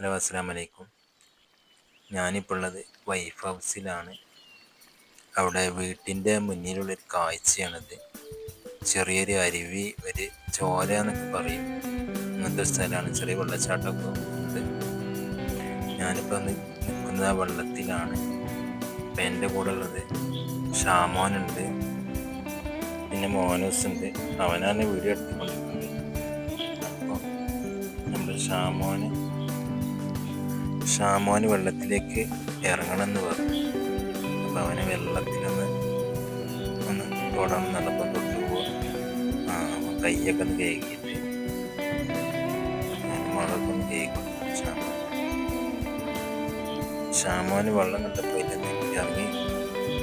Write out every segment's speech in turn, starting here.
Hello അസ്സാം വലൈക്കും ഞാനിപ്പോൾ ഉള്ളത് വൈഫ് ഹൗസിലാണ്. അവിടെ വീട്ടിന്റെ മുന്നിലുള്ളൊരു കാഴ്ചയാണിത്. ചെറിയൊരു അരുവി ഒരു ചോല എന്നൊക്കെ പറയും. അങ്ങനത്തെ ഒരു സ്ഥലമാണ്. ചെറിയ വെള്ളച്ചാട്ടമൊക്കെ ഉണ്ട്. ഞാനിപ്പോൾ അന്ന് നിൽക്കുന്നത് ആ വെള്ളത്തിലാണ്. ഇപ്പം എന്റെ കൂടെ ഉള്ളത് ഷാമോനുണ്ട്. പിന്നെ മോനൂസ് ഉണ്ട് അവനാണ് വീഡിയോ എടുത്തുകൊണ്ടിരിക്കുന്നത്. അപ്പോൾ നമ്മുടെ ഷാമോന് ഷാമോന് വെള്ളത്തിലേക്ക് ഇറങ്ങണമെന്ന് പറഞ്ഞു. അപ്പോൾ അവന് വെള്ളത്തിലൊന്ന് ഒന്ന് തൊടണം നടപ്പം തൊട്ട് പോവാം ആ കൈയൊക്കെ ഒന്ന് കേക്കിയിട്ട് മുളകൊക്കെ ഒന്ന് കേൾക്കും ഷാമോൻ ഷാമോന് വെള്ളം കണ്ടപ്പോൾ ഇതിൽ ഇറങ്ങി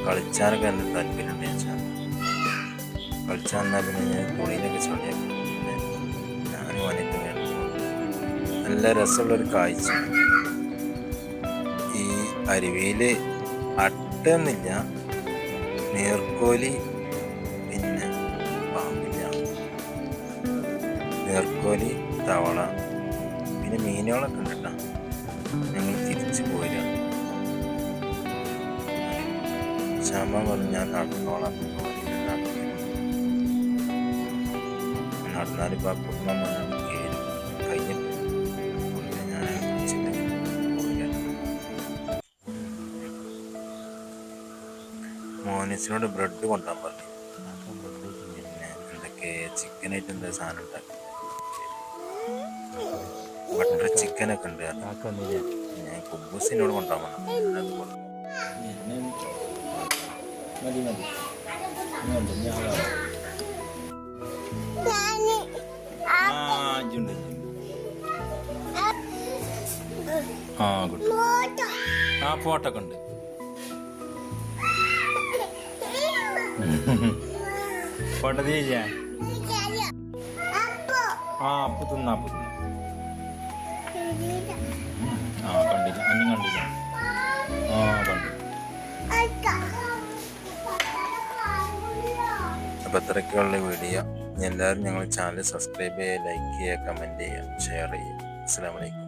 കളിച്ചാറൊക്കെ എന്റെ താല്പര്യമുണ്ട് ഞാൻ കളിച്ചാൽ എന്നാൽ പിന്നെ ഞാൻ തുണിയിലൊക്കെ പിന്നെ ഞാനും അവനൊക്കെ വേണം നല്ല രസമുള്ളൊരു കാഴ്ച. അരുവിയിൽ അട്ടൊന്നുമില്ല നീർക്കോലി പിന്നെ പാമ്പില്ല. നീർക്കോലി തവള പിന്നെ മീനുകളൊക്കെ ഉണ്ട് ഞങ്ങൾ തിരിച്ചു പോയില്ല ക്ഷമ പറഞ്ഞു ഞാൻ നടന്നോളാം നടന്നാലിപ്പോൾ ആ മോനിസിനോട് ബ്രെഡ് കൊണ്ടുപോകാൻ പറഞ്ഞു. പിന്നെ എന്തൊക്കെ ചിക്കനായിട്ട് എന്താ സാധനം ഉണ്ടാക്കി ബട്ടർ ചിക്കനൊക്കെ ഉണ്ട്. ഞാൻ കുബൂസിനോട് കൊണ്ടുപോകാൻ പറഞ്ഞു. മതി മതി. ആ കുട്ടി ആ ഫോട്ടോ ഒക്കെ ഉണ്ട്. ഫോട്ടോ തിരിച്ചാ ആ അപ്പ് തിന്ന അപ്പ് തിന്ന. ആ കണ്ടില്ല. അന്നും കണ്ടില്ല. ആ കണ്ടു. അപ്പോൾ ഇത്രയൊക്കെയുള്ള വീഡിയോ. എല്ലാവരും ഞങ്ങൾ ചാനൽ സബ്സ്ക്രൈബ് ചെയ്യുക ലൈക്ക് ചെയ്യുക കമന്റ് ചെയ്യുക ഷെയർ ചെയ്യുക. അസ്സാം വലൈക്കും